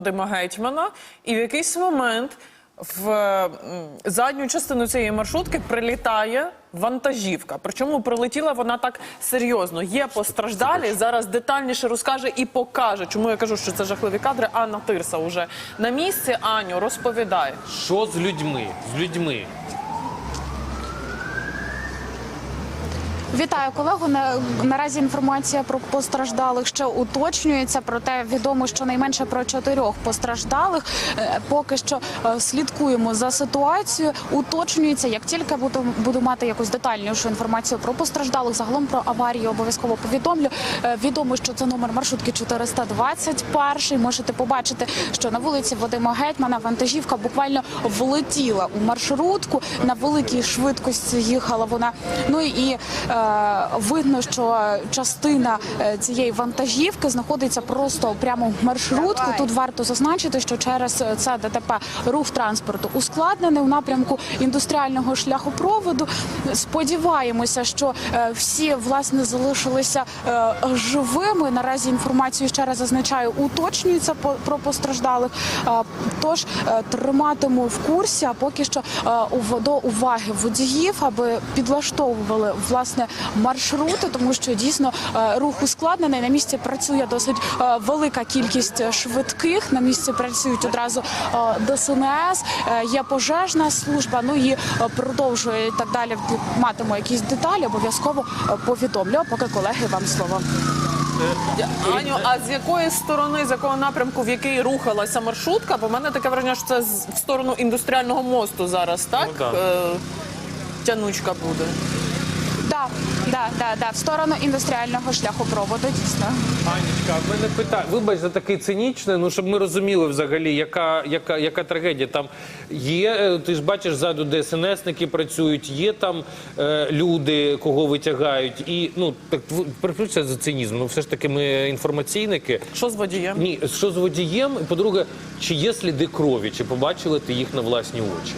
Вадима Гетьмана, і в якийсь момент в задню частину цієї маршрутки прилітає вантажівка. Причому прилетіла вона так серйозно. Є постраждалі. Зараз детальніше розкаже і покаже. Чому я кажу, що це жахливі кадри. Анна Тирса уже на місці. Аню розповідає. Що з людьми? З людьми. Вітаю колегу. На, наразі інформація про постраждалих ще уточнюється. Проте відомо, що найменше про чотирьох постраждалих. Е, Поки що е, слідкуємо за ситуацією. Уточнюється, як тільки буду, буду мати якусь детальнішу інформацію про постраждалих, загалом про аварію обов'язково повідомлю. Е, Відомо, що це номер маршрутки 421. Можете побачити, що на вулиці Вадима Гетьмана вантажівка буквально влетіла у маршрутку на великій швидкості їхала вона. Ну і видно, що частина е, цієї вантажівки знаходиться просто прямо в маршрутку. Тут варто зазначити, що через це ДТП рух транспорту ускладнений у напрямку індустріального шляхопроводу. Сподіваємося, що е, всі власне залишилися е, живими. Наразі інформацію ще раз зазначаю, уточнюється про постраждалих. Е, Тож е, триматиму в курсі, а поки що е, до уваги водіїв, аби підлаштовували власне маршрути, тому що дійсно е, рух ускладнений. На місці працює досить е, велика кількість швидких. На місці працюють одразу е, ДСНС, е, є пожежна служба. Ну і продовжує і так далі. Матиму якісь деталі, обов'язково повідомлю. Поки колеги вам слово. Аню, а з якої сторони, з якого напрямку, в який рухалася маршрутка? Бо в мене таке враження, що це з- в сторону індустріального мосту зараз, так? Ну, так. Е, тянучка буде. Да, да, да, да, в сторону індустріального шляхопроводу, дійсно. Анічка, в мене питання. Вибач за такий цинічне, ну щоб ми розуміли взагалі, яка, яка, яка трагедія. Там є, е, ти ж бачиш, ззаду ДСНСники працюють, є там е, люди, кого витягають. І ну так переключся за цинізм. Ну все ж таки ми інформаційники. Що з водієм? Ні, що з водієм? І по-друге, чи є сліди крові, чи побачили ти їх на власні очі?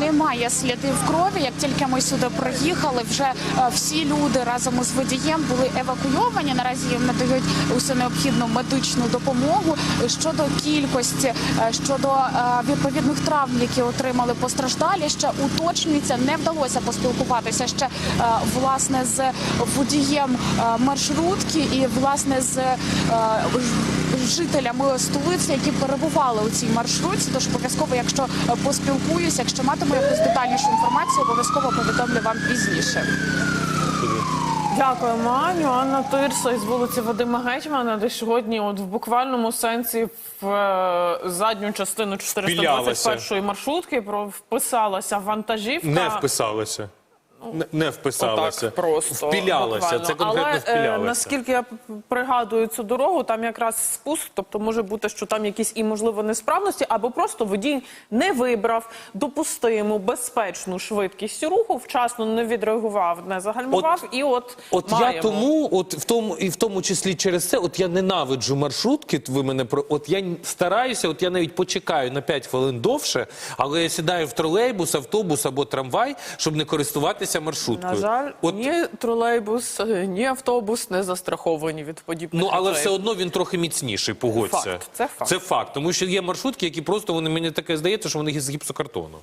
Немає слідів крові. Як тільки ми сюди приїхали, вже е, всі люди разом із водієм були евакуйовані. Наразі їм надають усю необхідну медичну допомогу. Щодо кількості, е, щодо е, відповідних травм, які отримали постраждалі, ще уточнюється. Не вдалося поспілкуватися ще власне з водієм маршрутки і власне з жителями столиці, які перебували у цій маршрутці. Тож обов'язково, якщо е, поспілкуюся, якщо матиму якусь детальнішу інформацію, обов'язково повідомлю вам пізніше. Дякуємо, Аню. Анна Тирса із вулиці Вадима Гетьмана, де сьогодні, от в буквальному сенсі, в е, задню частину 421 маршрутки про вписалася вантажівка. Не вписалися. Не, не вписалася. Отак просто Впілялася. буквально. Це конкретно Але, е, наскільки я пригадую цю дорогу, там якраз спуск, тобто може бути, що там якісь і можливо несправності, або просто водій не вибрав допустиму безпечну швидкість руху, вчасно не відреагував, не загальмував, і от От маємо. я тому, от в тому і в тому числі через це, от я ненавиджу маршрутки. Ви мене про от я стараюся, от я навіть почекаю на 5 хвилин довше, але я сідаю в тролейбус, автобус або трамвай, щоб не користуватися маршруткою. На жаль, от, ні тролейбус, ні автобус не застраховані від подібних Ну але речей. все одно він трохи міцніший, погодься. Факт, це факт. Це факт, тому що є маршрутки, які просто вони мені таке здається, що вони з гіпсокартону.